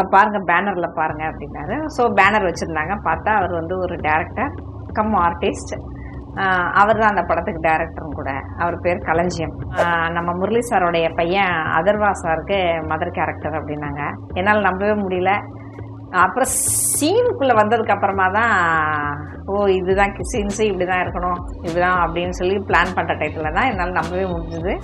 அங்கே பாருங்கள் பேனரில் பாருங்கள் அப்படின்னாரு. ஸோ பேனர் வச்சுருந்தாங்க. பார்த்தா அவர் வந்து ஒரு டேரக்டர் கம் ஆர்டிஸ்ட் அவர் தான் அந்த படத்துக்கு டேரக்டரும் கூட. அவர் பேர் களஞ்சியம். நம்ம முரளி சாரோடைய பையன் அதர்வா சாருக்கு மதர் கேரக்டர் அப்படின்னாங்க. என்னால் நம்பவே முடியல. அப்புறம் சீனுக்குள்ளே வந்ததுக்கு அப்புறமா தான் ஓ இதுதான் சீன்ஸு இப்படி தான் இருக்கணும். இப்படிதான் அப்படின்னு சொல்லி பிளான் பண்ணுற டைத்தில் தான் என்னால் நம்பவே முடிஞ்சுது.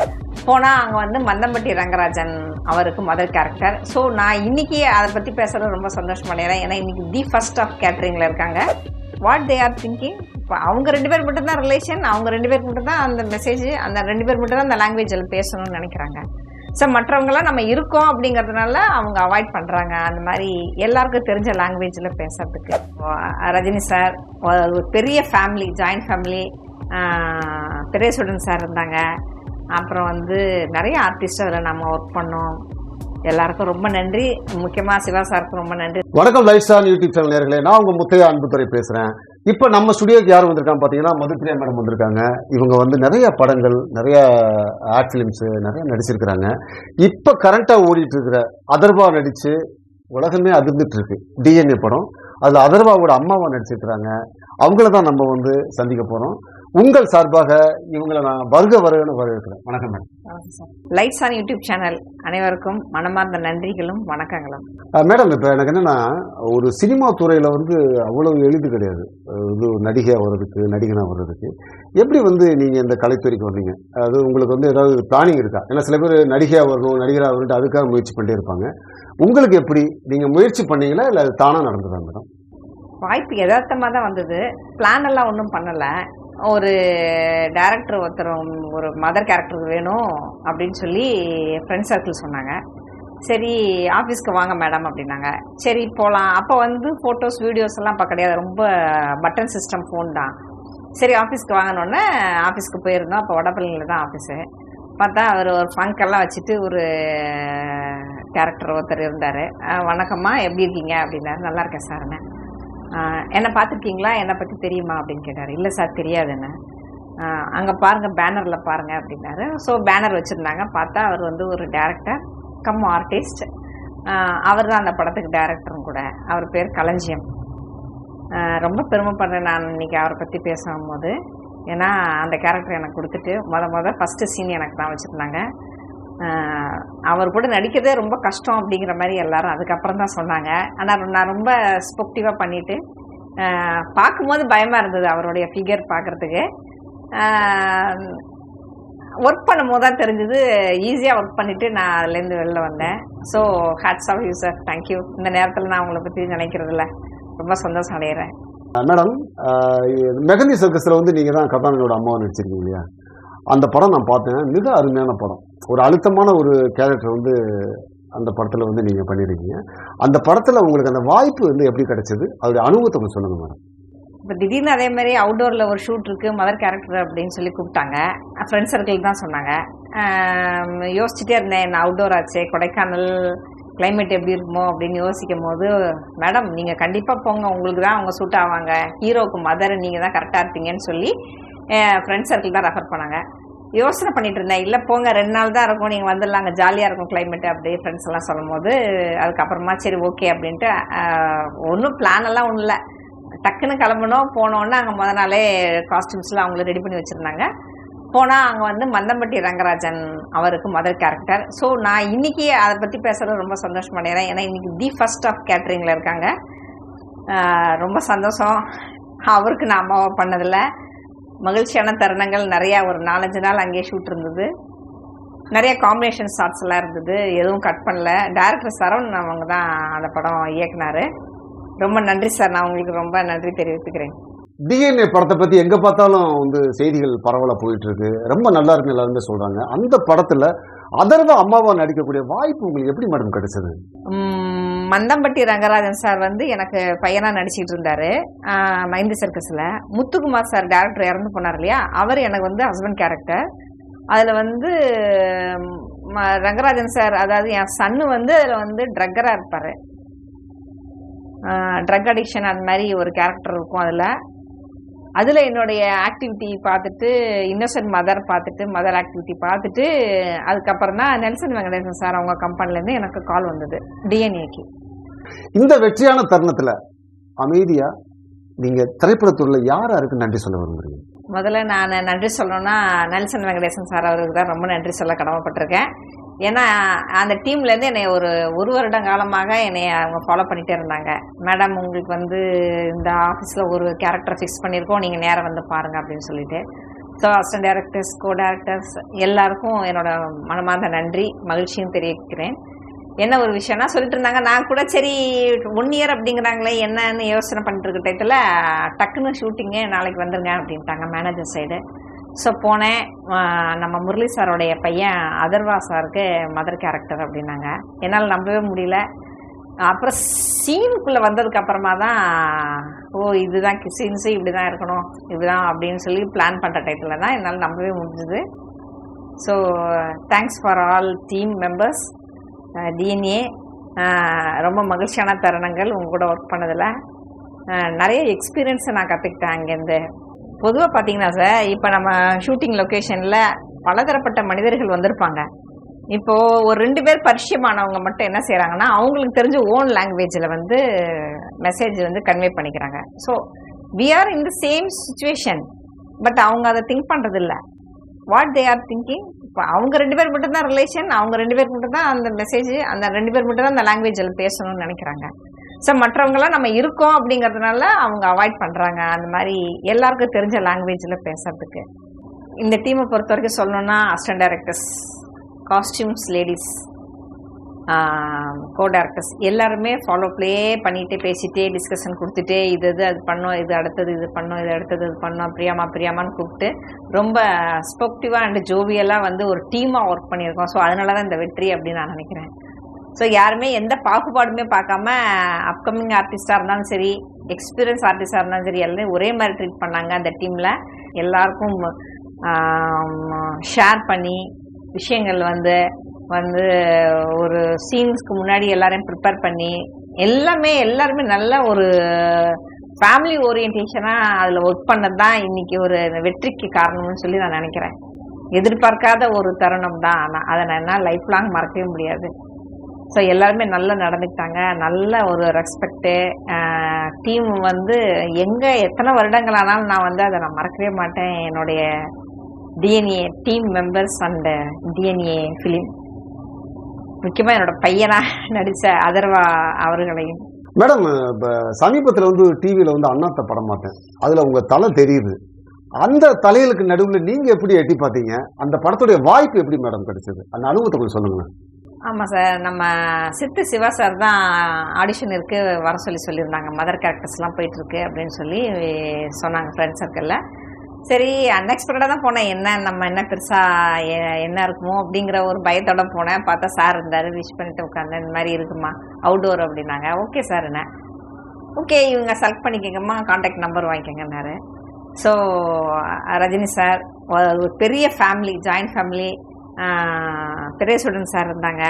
போனால் அங்கே வந்து மந்தம்பட்டி ரங்கராஜன் அவருக்கு மதர் கேரக்டர் ஸோ நான் இன்றைக்கி அதை பற்றி பேசுறது ரொம்ப சந்தோஷம் அடைகிறேன் ஏன்னா இன்றைக்கி தி ஃபஸ்ட் ஆஃப் கேட்ரிங்கில் இருக்காங்க. வாட் தே ஆர் திங்கிங் இப்போ அவங்க ரெண்டு பேர் மட்டும் தான் ரிலேஷன் அவங்க ரெண்டு பேருக்கு மட்டும் தான் அந்த மெசேஜ் அந்த ரெண்டு பேர் மட்டும் தான் அந்த லாங்குவேஜில் பேசணும்னு நினைக்கிறாங்க. ஸோ மற்றவங்களாம் நம்ம இருக்கோம் அப்படிங்கிறதுனால அவங்க அவாய்ட் பண்ணுறாங்க அந்த மாதிரி எல்லாருக்கும் தெரிஞ்ச லாங்குவேஜில் பேசுறதுக்கு. ரஜினி சார் ஒரு பெரிய ஃபேமிலி ஜாயிண்ட் ஃபேமிலி பெரிய ஸ்டூடெண்ட் சார் இருந்தாங்க. அப்புறம் வந்து நிறைய ஆர்டிஸ்ட் அதில் நம்ம ஒர்க் பண்ணோம். எல்லாருக்கும் ரொம்ப நன்றி. முக்கியமாக சிவா சாருக்கு ரொம்ப நன்றி. வணக்கம் லைஃப் ஸ்டார் யூடியூப் சேனல் நேர்களே. நான் உங்கள் முத்தைய அன்புத்துறை பேசுகிறேன் இப்போ நம்ம ஸ்டுடியோக்கு யார் வந்திருக்காங்க பார்த்தீங்கன்னா மதுப்பிரியா மேடம் வந்திருக்காங்க. இவங்க வந்து நிறைய படங்கள் நிறைய ஆர்ட் ஃபிலிம்ஸு நிறைய நடிச்சிருக்கிறாங்க. இப்போ கரண்ட்டாக ஓடிட்டு இருக்கிற அதர்வா நடித்து உலகமே அதிர்ந்துட்டு இருக்கு டிஎன்ஏ படம். அதில் அதர்வாவோட அம்மாவை நடிச்சிருக்கிறாங்க. அவங்கள தான் நம்ம வந்து சந்திக்க போகிறோம் உங்கள் சார்பாக இவங்களை நான் வருக வருகன்னு வரவேற்கிறேன். வணக்கம் madam. Lights on YouTube channel அனைவருக்கும் மனமார்ந்த நன்றிகளும் வணக்கங்களும். மேடம் இப்போ எனக்கு என்னன்னா ஒரு சினிமா துறையில் வந்து அவ்வளவு எளிது கிடையாது. இது நடிகையாக வர்றதுக்கு நடிகனாக வர்றதுக்கு. எப்படி வந்து நீங்கள் இந்த கலைத்துறைக்கு வந்தீங்க அது உங்களுக்கு வந்து ஏதாவது பிளானிங் இருக்கா? ஏன்னா சில பேர் நடிகையாக வரணும் நடிகராக வரணும் அதுக்காக முயற்சி பண்ணிட்டே இருப்பாங்க. உங்களுக்கு எப்படி? நீங்கள் முயற்சி பண்ணீங்களா? இல்லை அது தானாக நடந்ததா மேடம்? வாய்ப்பு யதார்த்தமாக தான் வந்தது. பிளான் எல்லாம் ஒன்றும் பண்ணலை. ஒரு டேரக்டர் ஒருத்தர் ஒரு மதர் கேரக்டர் வேணும் அப்படின்னு சொல்லி ஃப்ரெண்ட் சர்க்கிள் சொன்னாங்க. சரி ஆஃபீஸ்க்கு வாங்க மேடம் அப்படின்னாங்க. சரி போகலாம் அப்போ வந்து ஃபோட்டோஸ் வீடியோஸ் எல்லாம் இப்போ கிடையாது. ரொம்ப பட்டன் சிஸ்டம் ஃபோன் தான். சரி ஆஃபீஸ்க்கு வாங்கினோடனே ஆஃபீஸ்க்கு போயிருந்தோம். அப்போ வடபழனியில் தான் ஆஃபீஸு பார்த்தா அவர் ஒரு ஃபங்கெல்லாம் வச்சுட்டு ஒரு கேரக்டர் ஒருத்தர் இருந்தார். வணக்கம்மா. எப்படி இருக்கீங்க? அப்படின்னாரு. நல்லா இருக்கேன் சார்னு என்னை பார்த்துருக்கீங்களா? என்னை பற்றி தெரியுமா? அப்படின்னு கேட்டார். இல்லை சார் தெரியாதுன்னு. அங்கே பாருங்கள் பேனரில் பாருங்கள் அப்படின்னாரு. ஸோ பேனர் வச்சுருந்தாங்க. பார்த்தா அவர் வந்து ஒரு டேரக்டர் கம் ஆர்டிஸ்ட் அவர் தான் அந்த படத்துக்கு டேரக்டரும் கூட. அவர் பேர் களஞ்சியம். ரொம்ப பெருமைப்படுறேன் நான் இன்றைக்கி அவரை பற்றி பேசும்போது. ஏன்னா அந்த கேரக்டர் எனக்கு கொடுத்துட்டு மொதல் மொதல் ஃபஸ்ட்டு சீன் எனக்கு தான் வச்சுருந்தாங்க. அவர் கூட நடிக்கிறதே ரொம்ப கஷ்டம் அப்படிங்கிற மாதிரி எல்லாரும் அதுக்கப்புறம் தான் சொன்னாங்க. ஆனால் நான் ரொம்ப ஸ்பொக்டிவாக பண்ணிட்டு பார்க்கும்போது பயமாக இருந்தது அவருடைய ஃபிகர் பார்க்குறதுக்கு. ஒர்க் பண்ணும்போது தான் தெரிஞ்சது ஈஸியாக ஒர்க் பண்ணிவிட்டு நான் அதுலேருந்து வெளில வந்தேன். So hats off you sir thank you இந்த நேரத்தில் நான் உங்களை பற்றி நினைக்கிறதில்ல. ரொம்ப சந்தோஷம் அடைகிறேன் மேடம் மெகந்தி சர்க்கஸில் வந்து நீங்கள் தான் கதாநாயகனோட அம்மாவை நடிச்சிருக்கீங்க இல்லையா? அந்த படம் நான் பார்த்தேன். மிக அருமையான படம். ஒரு அழுத்தமான ஒரு கேரக்டர் வந்து அந்த படத்தில் வந்து நீங்கள் பண்ணியிருக்கீங்க அந்த படத்தில் உங்களுக்கு அந்த வாய்ப்பு வந்து எப்படி கிடைச்சது? அதோடைய அனுபவத்தை கொஞ்சம் சொல்லுங்கள் மேடம் இப்போ திடீர்னு அதே மாதிரி அவுட்டோரில் ஒரு ஷூட் இருக்குது மதர் கேரக்டர் அப்படின்னு சொல்லி கூப்பிட்டாங்க. ஃப்ரெண்ட்ஸ் சர்க்கிள் தான் சொன்னாங்க. யோசிச்சுட்டே இருந்தேன் என்ன அவுட்டோர் ஆச்சே கொடைக்கானல் கிளைமேட் எப்படி இருக்குமோ அப்படின்னு யோசிக்கும் போது மேடம் நீங்கள் கண்டிப்பாக போங்க. உங்களுக்கு தான் அவங்க சூட் ஆவாங்க. ஹீரோக்கு மதர் நீங்கள் தான் கரெக்டாக இருப்பீங்கன்னு சொல்லி ஃப்ரெண்ட்ஸ் சர்க்கிள் தான் ரெஃபர் பண்ணாங்க. யோசனை பண்ணிட்டு இருந்தேன். இல்லை போங்க ரெண்டு நாள் தான் இருக்கும் நீங்கள் வந்துடலாங்க. ஜாலியாக இருக்கும் கிளைமேட் அப்படியே ஃப்ரெண்ட்ஸ் எல்லாம் சொல்லும் போது அதுக்கப்புறமா சரி ஓகே அப்படின்ட்டு ஒன்றும் பிளான் எல்லாம் ஒன்றும் இல்லை. டக்குன்னு கிளம்பணும் போனோன்னா அங்கே முத நாளே காஸ்டியூம்ஸ்லாம் அவங்கள ரெடி பண்ணி வச்சுருந்தாங்க. போனால் அங்கே வந்து மந்தம்பட்டி ரங்கராஜன் அவருக்கு மதர் கேரக்டர் ஸோ நான் இன்றைக்கி அதை பற்றி பேசுகிறது ரொம்ப சந்தோஷம் அடைகிறேன் ஏன்னா இன்றைக்கி தி ஃபஸ்ட் ஆஃப் கேட்ரிங்கில் இருக்காங்க. ரொம்ப சந்தோஷம். அவருக்கு நான் அம்மாவை பண்ணதில்லை. மகிழ்ச்சியான தருணங்கள் நிறையா ஒரு நாலஞ்சு நாள் அங்கேயே ஷூட் இருந்தது. நிறைய காம்பினேஷன் ஷாட்ஸ் எல்லாம் இருந்தது. எதுவும் கட் பண்ணல. டேரக்டர் சரவணன் அவங்க தான் அந்த படம் இயக்குனாரு. ரொம்ப நன்றி சார். நான் உங்களுக்கு ரொம்ப நன்றி தெரிவித்துக்கிறேன். டிஎன்ஏ படத்தை பற்றி எங்கே பார்த்தாலும் வந்து செய்திகள் பரவலாக போயிட்டு இருக்கு. ரொம்ப நல்லா இருக்குன்னு எல்லாருமே சொல்கிறாங்க அந்த படத்தில் அதர்வா அம்மாவா நடிக்கக்கூடிய வாய்ப்பு உங்களுக்கு எப்படி மேடம் கிடைச்சது? மந்தம்பட்டி ரங்கராஜன் சார் வந்து எனக்கு பையனாக நடிச்சிட்டு இருந்தாரு. மைந்து சர்க்கஸில். முத்துக்குமார் சார் டேரக்டர் இறந்து போனார் இல்லையா? அவர் எனக்கு வந்து ஹஸ்பண்ட் கேரக்டர் அதில் வந்து ரங்கராஜன் சார் அதாவது என் சன்னு வந்து அதில் வந்து ட்ரக்கராக இருப்பார். ட்ரக் அடிக்ஷன் அந்த மாதிரி ஒரு கேரக்டர் இருக்கும் அதில். அதுல என்னுடைய ஆக்டிவிட்டி பார்த்துட்டு இன்னோசன்ட் மதர் பார்த்துட்டு மதர் ஆக்டிவிட்டி பார்த்துட்டு அதுக்கப்புறம் தான் நெல்சன் வெங்கடேசன் சார் அவங்க கம்பெனிலேருந்து எனக்கு கால் வந்தது டிஎன்ஏக்கு இந்த வெற்றியான தருணத்துல அமைதியா நீங்க திரைப்படத்துறையில யார் யாருக்கு நன்றி சொல்ல விரும்புறீங்க? முதல்ல நான் நன்றி சொல்லணும்னா நெல்சன் வெங்கடேசன் சார் அவருக்கு தான் ரொம்ப நன்றி சொல்ல கடமைப்பட்டிருக்கேன். ஏன்னா அந்த டீம்லேருந்து என்னை ஒரு ஒரு வருட காலமாக என்னை அவங்க ஃபாலோ பண்ணிகிட்டே இருந்தாங்க. மேடம் உங்களுக்கு வந்து இந்த ஆஃபீஸில் ஒரு கேரக்டர் ஃபிக்ஸ் பண்ணியிருக்கோம். நீங்கள் நேரம் வந்து பாருங்கள் அப்படின்னு சொல்லிட்டு. So assistant directors co directors எல்லாருக்கும் என்னோட மனமார்ந்த நன்றி. மகிழ்ச்சியும் தெரிவிக்கிறேன். என்ன ஒரு விஷயம்னா சொல்லிட்டு இருந்தாங்க நான் கூட சரி ஒன் இயர் அப்படிங்கிறாங்களே என்னன்னு யோசனை பண்ணிட்டு இருக்க டயத்தில் டக்குன்னு ஷூட்டிங்கு நாளைக்கு வந்துருங்க அப்படின்ட்டாங்க மேனேஜர் சைடு ஸோ போனேன். நம்ம முரளி சாரோடைய பையன் அதர்வா சாருக்கு மதர் கேரக்டர் அப்படின்னாங்க. என்னால் நம்பவே முடியல. அப்புறம் சீனுக்குள்ளே வந்ததுக்கு அப்புறமா தான் ஓ இதுதான் சீன்ஸு இப்படி தான் இருக்கணும். இப்படிதான் அப்படின்னு சொல்லி பிளான் பண்ணுற டைத்தில் தான் என்னால் நம்பவே முடிஞ்சுது. So thanks for all team members DNA ரொம்ப மகிழ்ச்சியான தருணங்கள். உங்க கூட ஒர்க் பண்ணதில். நிறைய எக்ஸ்பீரியன்ஸை நான் கற்றுக்கிட்டேன் அங்கேருந்து. பொதுவாக பார்த்தீங்கன்னா சார் இப்போ நம்ம ஷூட்டிங் லொக்கேஷனில் பலதரப்பட்ட மனிதர்கள் வந்திருப்பாங்க. இப்போது ஒரு ரெண்டு பேர் பரிச்சயமானவங்க மட்டும் என்ன செய்கிறாங்கன்னா அவங்களுக்கு தெரிஞ்ச ஓன் லாங்குவேஜில் வந்து மெசேஜ் வந்து கன்வே பண்ணிக்கிறாங்க. So we are in the same situation but அவங்க அதை திங்க் பண்ணுறதில்ல வாட் தே ஆர் திங்கிங் இப்போ அவங்க ரெண்டு பேர் மட்டும் தான் ரிலேஷன் அவங்க ரெண்டு பேர் மட்டும் தான் அந்த மெசேஜ் அந்த ரெண்டு பேர் மட்டும் தான் அந்த லாங்குவேஜில் பேசணும்னு நினைக்கிறாங்க. ஸோ மற்றவங்களாம் நம்ம இருக்கோம் அப்படிங்கிறதுனால அவங்க அவாய்ட் பண்ணுறாங்க அந்த மாதிரி எல்லாருக்கும் தெரிஞ்ச லாங்குவேஜில் பேசுறதுக்கு. இந்த டீமை பொறுத்த வரைக்கும் சொல்லணும்னா assistant directors costumes ladies co directors எல்லாருமே ஃபாலோ ப்ளே பண்ணிகிட்டே பேசிகிட்டே டிஸ்கஷன் கொடுத்துட்டே இது இது அது பண்ணோம் இது அடுத்தது இது பண்ணோம் இது அடுத்தது இது பண்ணோம் பிரியாமா பிரியாமான்னு கூப்பிட்டு ரொம்ப ஸ்போக்டிவாக அண்ட் ஜோவியெல்லாம் வந்து ஒரு டீமாக ஒர்க் பண்ணியிருக்கோம். ஸோ அதனால தான் இந்த வெற்றி அப்படின்னு நான் நினைக்கிறேன். ஸோ யாருமே எந்த பாகுபாடுமே பார்க்காம அப்கமிங் ஆர்டிஸ்டாக இருந்தாலும் சரி எக்ஸ்பீரியன்ஸ் ஆர்டிஸ்டாக இருந்தாலும் சரி எல்லாமே ஒரே மாதிரி ட்ரீட் பண்ணாங்க அந்த டீமில் எல்லாருக்கும் ஷேர் பண்ணி விஷயங்கள் வந்து வந்து ஒரு சீன்ஸ்க்கு முன்னாடி எல்லாரையும் ப்ரிப்பேர் பண்ணி எல்லாமே எல்லாருமே நல்ல ஒரு ஃபேமிலி ஓரியன்டேஷனாக அதில் ஒர்க் பண்ணது தான் இன்றைக்கி ஒரு வெற்றிக்கு காரணம்னு சொல்லி நான் நினைக்கிறேன். எதிர்பார்க்காத ஒரு தருணம் தான் ஆனால் அதை நான் என்ன லைஃப் லாங் மறக்கவே முடியாது. ஸோ எல்லாருமே நல்லா நடந்துக்கிட்டாங்க. நல்ல ஒரு ரெஸ்பெக்ட்டு டீம் வந்து எங்கே எத்தனை வருடங்கள் ஆனாலும் நான் வந்து அதை நான் மறக்கவே மாட்டேன். என்னுடைய DNA team members and DNA film முக்கியமாக என்னோட பையனாக நடித்த அதர்வா அவர்களையும். மேடம் இப்போ சமீபத்தில் வந்து டிவியில் வந்து அண்ணாத்த படம் பார்த்தேன். அதில் உங்கள் தலை தெரியுது. அந்த தலைகளுக்கு நடுவில் நீங்கள் எப்படி எட்டி பார்த்தீங்க? அந்த படத்துடைய வாய்ப்பு எப்படி மேடம் கிடைச்சது? அந்த அனுபவத்தை கொஞ்சம் சொல்லுங்களேன். ஆமாம் சார். நம்ம சித்து சிவா சார் தான் ஆடிஷன் இருக்கு வர சொல்லி சொல்லியிருந்தாங்க. மதர் கேரக்டர்ஸ்லாம் போயிட்டுருக்கு அப்படின்னு சொல்லி சொன்னாங்க ஃப்ரெண்ட் சர்க்கிளில் சரி அன்எக்ஸ்பெக்டடாக தான் போனேன். என்ன நம்ம என்ன பெருசாக என்ன இருக்குமோ அப்படிங்கிற ஒரு பயத்தோட போனேன். பார்த்தா சார் இருந்தார் விஷ் பண்ணிட்டு உட்காந்து இந்த மாதிரி இருக்குமா? அவுடோர் அப்படின்னாங்க. ஓகே சார் என்ன. ஓகே இவங்க செலக்ட் பண்ணிக்கங்கம்மா. காண்டாக்ட் நம்பர் வாங்கிக்கங்கன்னாரு. ஸோ ரஜினி சார் ஒரு பெரிய ஃபேமிலி ஜாயிண்ட் ஃபேமிலி திரேசுடன் சார் இருந்தாங்க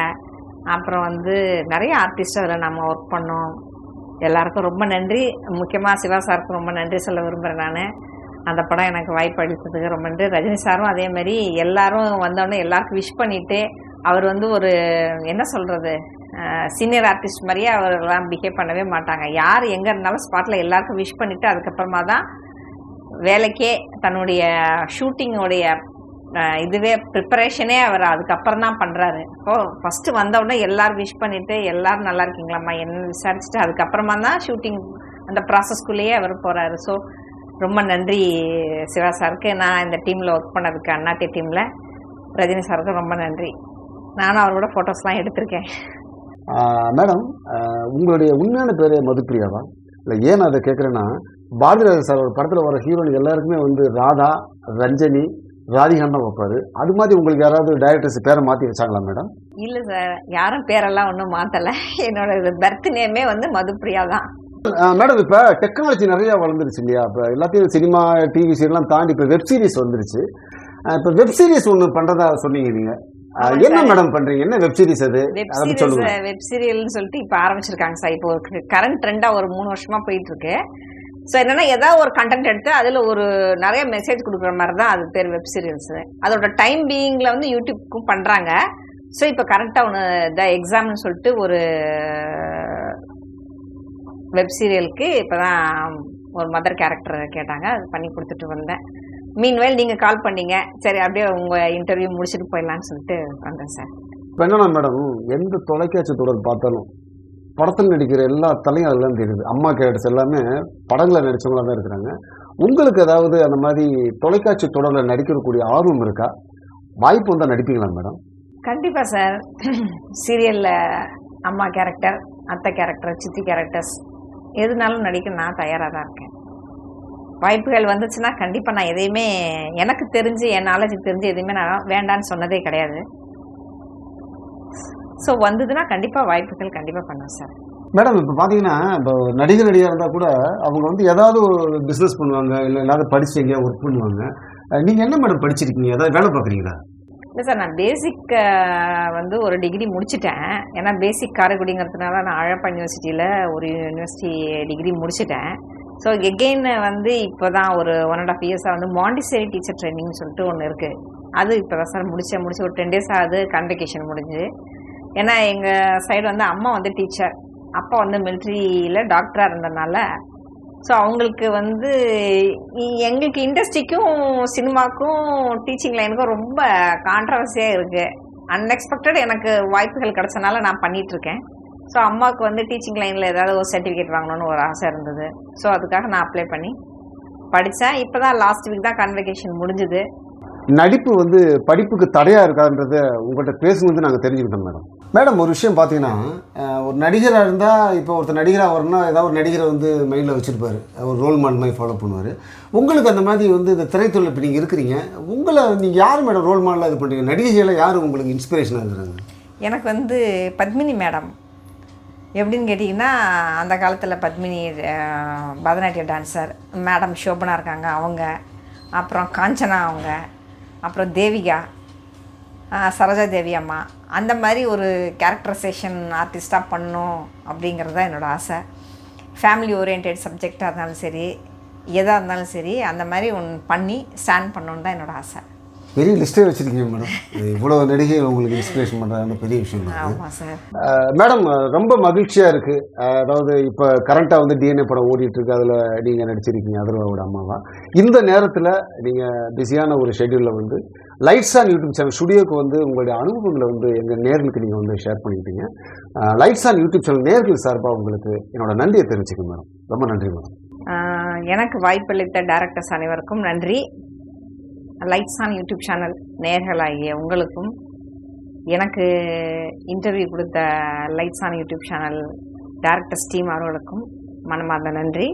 அப்புறம் வந்து நிறைய ஆர்டிஸ்ட் அதில் நம்ம ஒர்க் பண்ணோம். எல்லாருக்கும் ரொம்ப நன்றி. முக்கியமாக சிவா சாருக்கு ரொம்ப நன்றி சொல்ல விரும்புகிறேன் நான். அந்த படம் எனக்கு வாய்ப்பு அளித்ததுக்கு ரொம்ப நன்றி. ரஜினி சாரும் அதே மாதிரி எல்லாரும் வந்தோடனே எல்லாருக்கும் விஷ் பண்ணிவிட்டு அவர் வந்து ஒரு என்ன சொல்கிறது சீனியர் ஆர்டிஸ்ட் மாதிரியே அவர்லாம் பிஹேவ் பண்ணவே மாட்டாங்க. யார் எங்கே இருந்தாலும் ஸ்பாட்டில் எல்லாருக்கும் விஷ் பண்ணிவிட்டு அதுக்கப்புறமா தான் வேலைக்கே தன்னுடைய ஷூட்டிங்கோடைய இதுவே ப்ரிப்பரேஷனே அவர் அதுக்கப்புறம் தான் பண்ணுறாரு ஓ ஃபஸ்ட்டு வந்தவுடனே எல்லோரும் விஷ் பண்ணிவிட்டு எல்லாரும் நல்லா இருக்கீங்களாம்மா? என்ன விசாரிச்சுட்டு அதுக்கப்புறமா தான் ஷூட்டிங் அந்த ப்ராசஸ்க்குள்ளேயே அவர் போகிறாரு ஸோ ரொம்ப நன்றி சிவா சாருக்கு. நான் இந்த டீமில் ஒர்க் பண்ணதுக்கு அண்ணாட்டி டீமில் ரஜினி சாருக்கு ரொம்ப நன்றி. நானும் அவரோட ஃபோட்டோஸ்லாம் எடுத்திருக்கேன். மேடம் உங்களுடைய உண்மையான பேர் மதுப்பிரியாவா இல்லை ஏன் அதை கேட்குறேன்னா பாரதிராஜன் சார் ஒரு படத்தில் வர ஹீரோயின் எல்லாருக்குமே வந்து ராதா ரஞ்சனி ராதிகான் தான் வைப்பாரு. அது மாதிரி உங்களுக்கு யாராவது டைரக்டர்ஸ் பேரை மாற்றி வச்சாங்களா மேடம் இல்லை சார் யாரும் பேரெல்லாம் ஒன்றும் மாற்றலை என்னோட பர்த் நேமே வந்து மதுப்பிரியா தான். மேடம் இப்போ டெக்னாலஜி நிறைய வளர்ந்துருச்சு இல்லையா? இப்போ எல்லாத்தையும் சினிமா டிவி சீரியல்லாம் தாண்டி இப்போ வெப் சீரிஸ் வந்துருச்சு. இப்போ வெப் சீரிஸ் ஒன்று பண்ணுறதா சொன்னீங்க நீங்கள் என்ன. மேடம் பண்றீங்க? என்ன வெப் சீரிஸ் அது? வெப் சீரியல்னு சொல்லிட்டு இப்போ ஆரம்பிச்சிருக்காங்க சார் இப்போ கரண்ட் ட்ரெண்டாக ஒரு மூணு வருஷமா போயிட்டு இருக்கு. ஸோ என்னன்னா ஏதாவது ஒரு கண்டென்ட் எடுத்து அதில் ஒரு நிறைய மெசேஜ் கொடுக்குற மாதிரி தான் அது பேர் வெப் சீரியல்ஸ் அதோட டைம் பீயிங்கில் வந்து யூடியூப்க்கும் பண்ணுறாங்க ஸோ இப்போ கரெக்டாக ஒன்று த எக்ஸாம்னு சொல்லிட்டு ஒரு வெப் சீரியலுக்கு இப்போ தான் ஒரு மதர் கேரக்டர் கேட்டாங்க. அது பண்ணி கொடுத்துட்டு வந்தேன். மீன்வேல் நீங்கள் கால் பண்ணீங்க. சரி அப்படியே உங்கள் இன்டர்வியூ முடிச்சுட்டு போயிடலான்னு சொல்லிட்டு வந்தேன் சார் இப்போ என்னன்னா மேடம் எந்த தொலைக்காட்சி தொடர் பார்த்தாலும் படத்தில் நடிக்கிற எல்லா தலையும் அதெல்லாம் தெரியுது. அம்மா கேரக்டர்ஸ் எல்லாமே படங்களில் நடிச்சவங்களா தான் இருக்கிறாங்க. உங்களுக்கு ஏதாவது அந்த மாதிரி தொலைக்காட்சி தொடரில் நடிக்கக்கூடிய ஆர்வம் இருக்கா? வாய்ப்பு வந்தால் நடிப்பீங்களா மேடம்? கண்டிப்பாக சார் சீரியலில் அம்மா கேரக்டர் அத்தை கேரக்டர் சித்தி கேரக்டர்ஸ் எதுனாலும் நடிக்க நான் தயாராக தான் இருக்கேன். வாய்ப்புகள் வந்துச்சுன்னா கண்டிப்பாக நான் எதையுமே எனக்கு தெரிஞ்சு என் நாலேஜுக்கு தெரிஞ்சு எதுவுமே நான் வேண்டான்னு சொன்னதே கிடையாது. ஸோ வந்ததுன்னா கண்டிப்பாக வாய்ப்புகள் கண்டிப்பாக பண்ணுவேன் சார் மேடம் இப்போ பார்த்தீங்கன்னா இப்போ நடிகர் நடிகராக இருந்தால் கூட அவங்க வந்து ஏதாவது ஒரு பிஸ்னஸ் பண்ணுவாங்க இல்லை ஏதாவது படிச்சு எங்கேயா ஒர்க் பண்ணுவாங்க. நீங்கள் என்ன மேடம் படிச்சிருக்கீங்க? ஏதாவது வேலை பார்க்குறீங்களா இல்லை சார் நான் பேசிக் வந்து ஒரு டிகிரி முடிச்சிட்டேன். ஏன்னா பேசிக் காரைக்குடிங்கிறதுனால நான் அழப்பா யூனிவர்சிட்டியில் ஒரு யூனிவர்சிட்டி டிகிரி முடிச்சிட்டேன். ஸோ எகெயின் வந்து இப்போ தான் ஒரு ஒன் அண்ட் ஆஃப் இயர்ஸாக வந்து மாண்டிசரி டீச்சர் ட்ரைனிங் சொல்லிட்டு ஒன்று இருக்குது அது இப்போ தான் சார் முடிச்சேன் முடிச்சு ஒரு டென் டேஸ் ஆகுது கான்வெகேஷன் முடிஞ்சு. ஏன்னா எங்கள் சைடு வந்து அம்மா வந்து டீச்சர் அப்பா வந்து மிலிட்ரியில் டாக்டராக இருந்ததுனால ஸோ அவங்களுக்கு வந்து எங்களுக்கு இண்டஸ்ட்ரிக்கும் சினிமாக்கும் டீச்சிங் லைனுக்கும் ரொம்ப கான்ட்ரவர்சியாக இருக்குது அன்எக்ஸ்பெக்டட் எனக்கு வாய்ப்புகள் கிடச்சனால நான் பண்ணிகிட்ருக்கேன் இருக்கேன் ஸோ அம்மாவுக்கு வந்து டீச்சிங் லைனில் ஏதாவது ஒரு சர்டிஃபிகேட் வாங்கணும்னு ஒரு ஆசை இருந்தது. ஸோ அதுக்காக நான் அப்ளை பண்ணி படித்தேன் இப்போ தான் லாஸ்ட் வீக் தான் கன்வெகேஷன் முடிஞ்சுது. நடிப்பு வந்து படிப்புக்கு தடையா இருக்கான்றத உங்கள்கிட்ட பேசும்போது நாங்கள் தெரிஞ்சுக்கிட்டோம் மேடம். மேடம் ஒரு விஷயம் பார்த்தீங்கன்னா ஒரு நடிகராக இருந்தால் இப்போ ஒருத்தர் நடிகராக வரணும்னா ஏதாவது ஒரு நடிகரை வந்து மைண்டில் வச்சுருப்பாரு. ஒரு ரோல் மாடல் மாதிரி ஃபாலோ பண்ணுவார். உங்களுக்கு அந்த மாதிரி வந்து இந்த திரைத்துறையில் இப்போ நீங்கள் இருக்கிறீங்க. உங்களை நீங்கள் யார் மேடம் ரோல் மாடலாக இது பண்ணுறீங்க நடிகைகளை யார் உங்களுக்கு இன்ஸ்பிரேஷனாக இருக்கிறாங்க எனக்கு வந்து பத்மினி மேடம். எப்படின்னு கேட்டிங்கன்னா அந்த காலத்தில் பத்மினி பரதநாட்டிய டான்சர் மேடம் சோபனா இருக்காங்க அவங்க. அப்புறம் காஞ்சனா அவங்க. அப்புறம் தேவிகா சரோஜா தேவி அம்மா அந்த மாதிரி ஒரு கேரக்டரைசேஷன் ஆர்டிஸ்ட்டாக பண்ணும் அப்படிங்கிறது தான் என்னோடய ஆசை. ஃபேமிலி ஓரியன்ட் சப்ஜெக்டாக இருந்தாலும் சரி எதாக இருந்தாலும் சரி அந்த மாதிரி ஒன்று பண்ணி ஸ்டாண்ட் பண்ணணுன்னு தான் என்னோடய ஆசை. பெரிய லிஸ்ட்டே வச்சுருக்கீங்க மேடம். இவ்வளோ நடிகை உங்களுக்கு இன்ஸ்பிரேஷன் பண்ணுறாங்க பெரிய விஷயம் தான் மேடம் ரொம்ப மகிழ்ச்சியாக இருக்குது அதாவது இப்போ கரண்ட்டாக வந்து டிஎன்ஏ படம் ஓடிட்டு இருக்கு. அதில் நீங்கள் நடிச்சிருக்கீங்க அதர்வாவோட அம்மாவா. இந்த நேரத்தில் நீங்கள் பிஸியான ஒரு ஷெட்யூலில் வந்து லைட்ஸ் ஆன் யூடியூப் சேனல் ஸ்டுடியோக்கு வந்து உங்களுடைய அனுபவங்களை வந்து எங்கள் நேர்களுக்கு நீங்கள் வந்து ஷேர் பண்ணிக்கிட்டீங்க. லைட்ஸ் ஆன் யூடியூப் சேனல் நேர்கள் சார்பாக உங்களுக்கு என்னோட நன்றியை தெரிவிச்சுக்கேன் மேடம். ரொம்ப நன்றி மேடம். எனக்கு வாய்ப்பளித்த டேரக்டர்ஸ் அனைவருக்கும் நன்றி. லைட்ஸ் ஆன் யூடியூப் சேனல் நேர்களாகிய உங்களுக்கும் எனக்கு இன்டர்வியூ கொடுத்த lights on YouTube channel directors team அவர்களுக்கும் மனமார்ந்த நன்றி.